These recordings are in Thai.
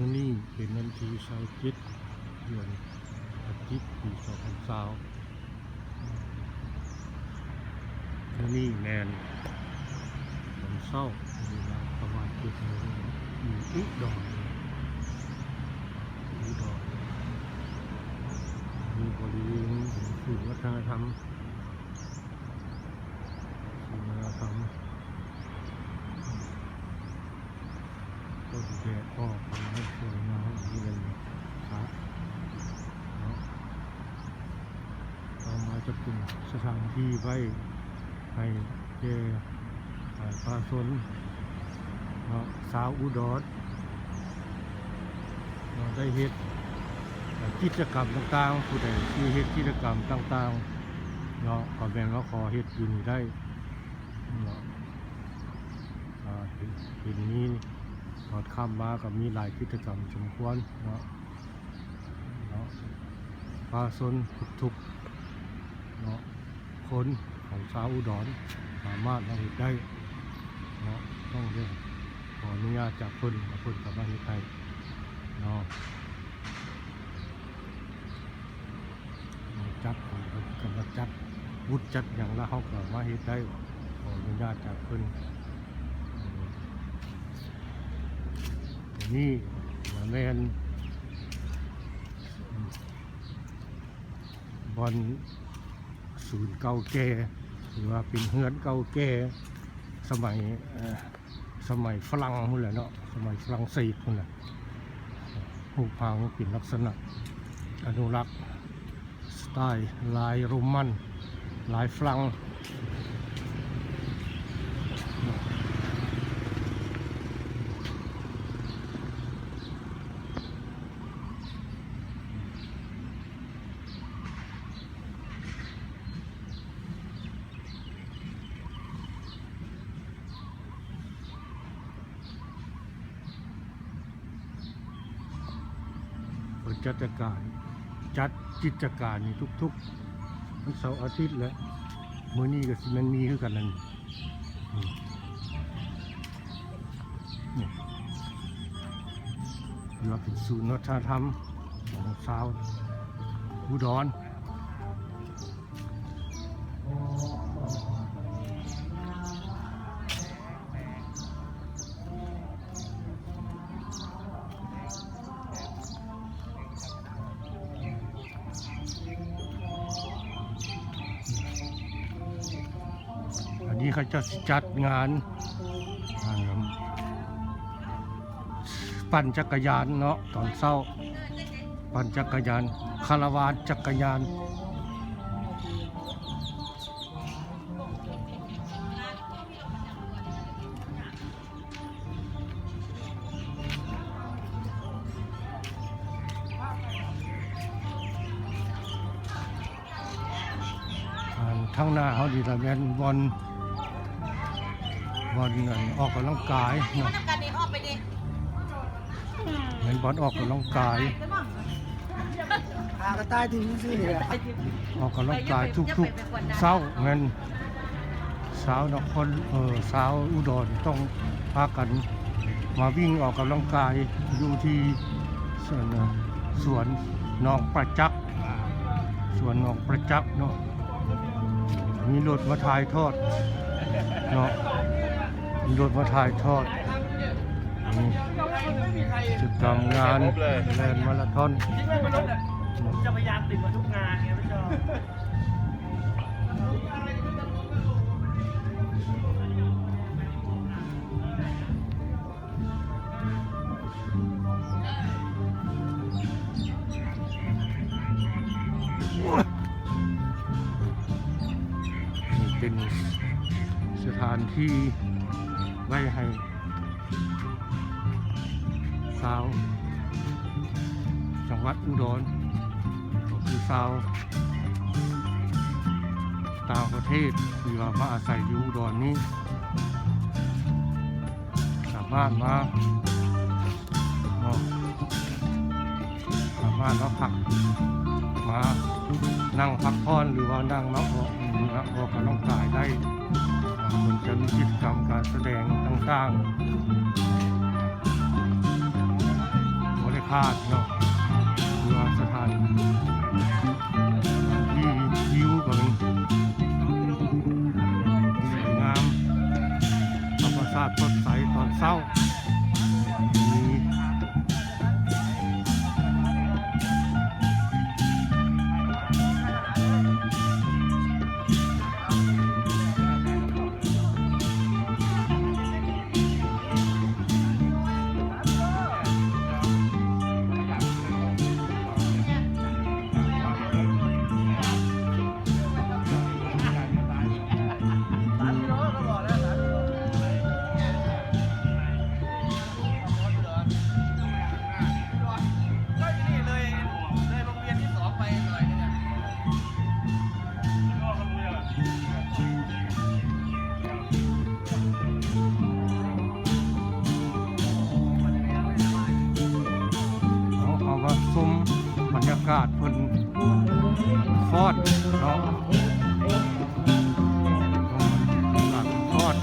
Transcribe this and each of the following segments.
มื้อนี้เป็นวันที่สาร์เจ็ดเดือนอาทิตย์ปี2020มื้อนี้แมนตอนเช้าเวลาประมาณ7โมงอยู่อุดรอุดรมีบริเวณศูนย์วัฒนธรรมศูนย์วัฒนธรรม ต้นแดดออกมาให้สวยงามนี่เลยครับเนาะเอมาจะเป็นสถานที่ไว้ให้แก่อ่าประชาชนเนาะสาวอุดรเนาะได้เฮ็ดกิจกรรมต่างๆผู้ใดที่เฮ็ดกิจกรรมต่างๆเนาะก็แบ่งว่าขอเฮ็ดอยู่นี่ได้เนาะอ่าเห็นเห็นนี้ตอนค่ำมาก็มีหลายกิจกรรมสมควรเนาะเนาะปลาสนทุกๆเนาะคนของชาวอุดรสามารถมาเห็ดได้เนาะต้องเรื่องขออนุญาตจากคนมาคนกับมาเห็ดให้เนาะจัดกำลังจัดวุฒิจัดอย่างละเขาก็มาเห็ดได้ขออนุญาตจากคน นี่มาแมนบอลศูนย์เก่าแก่หรือว่าเป็นเฮือนเก่าแก่สมัยสมัยฝรั่งนู่นแหละเนาะสมัยฝรั่งเศสนู่นแหละผูกพังเป็นลักษณะอนุรักษ์สไตล์ลายโรมันลายฝรั่ง เปิดจัดการจัดกิจการนี่ทุกๆวันเสาร์อาทิตย์และมื้อนี้ก็สิมันมีคือกันนั่นเรียกว่าเป็นศูนย์วัฒนธรรมของชาวอุดร นี้เขาจะจัดงาน ปั่นจักรยานเนาะตอนเช้า ปั่นจักรยานคาราวานจักรยานอ่าข้างหน้าเขาดีแต่แมนบอล บอลนั่นออกกำลังกายเนาะนักการนี้ออกไปดิเหมือนบอลออกกำลังกายอากระต่ายที่นี่สิเนี่ยออกกำลังกายทุกๆเช้าเงินสาวนครเออสาวอุดรต้องพากัน มาวิ่งออกกำลังกายอยู่ที่สวนสวนหนองประจักษ์สวนหนองประจักษ์เนาะมีรถมาถ่ายทอดเนาะ มีรถมาถ่ายทอดจกรรมงานแลนมาราธอนผมจะพยายามติดมาทุกงานไงพี่จอเป็นสถานที่ ไว้ให้สาวจังหวัดอุดรก็คือสาวต่างประเทศที่ว่ามาอาศัยอยู่อุดรนี้สามารถมาสามารถมาพักมานั่งพักผ่อนหรือว่านั่งมาออกมาออกกำลังกายได้คนจะมีกิจกรรม การแสดงบริคาดเนาะเรือว่าสถานที่วิวก็มีสวยงามธรรมชาติสดใสตอนเช้าาดเพิ่นฟอดเนาะหลังฟอด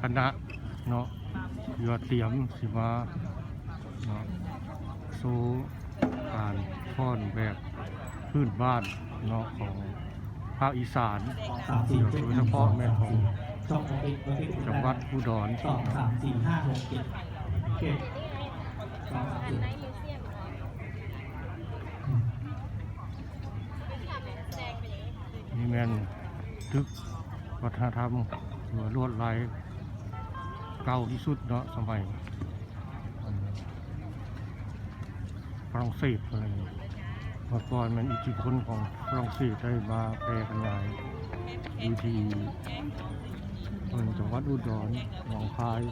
คณะเนาะเพื่อเตรียมสิมาเนาะสู่การฟ้อนแบบพื้นบ้านเนาะของภาคอีสานสามสี่โดยเฉพาะแม่ของจังหวัดอุดรสองสามสี่ห้าหกเจ็ดเจ็ดสองสามสี่นี่แมนทึกวัฒนธรรมหรือว่าลวดลาย เก่าที่สุดเนาะสมัยฝรั่งเศสอะไรอย่างเงี้ยมื่อก่อนมันอิทธิพลของฝรั่งเศสได้มาแพร่ขยายอยู่ที่เมืองจังหวัดอุดรหนองคาย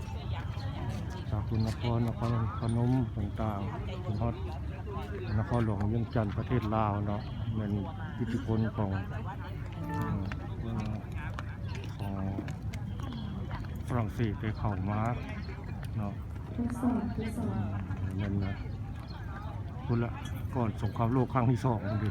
จากคุณนครนครพนมต่างๆถึงฮอดนครหลวงเวียงจันทร์ประเทศลาวเนาะมันอิทธิพลของ อืมของ ฝรั่งเศสได้เข้ามาเนาะนั่นนะคุณละก่อนสงครามโลกครั้งที่สองนี่ดิ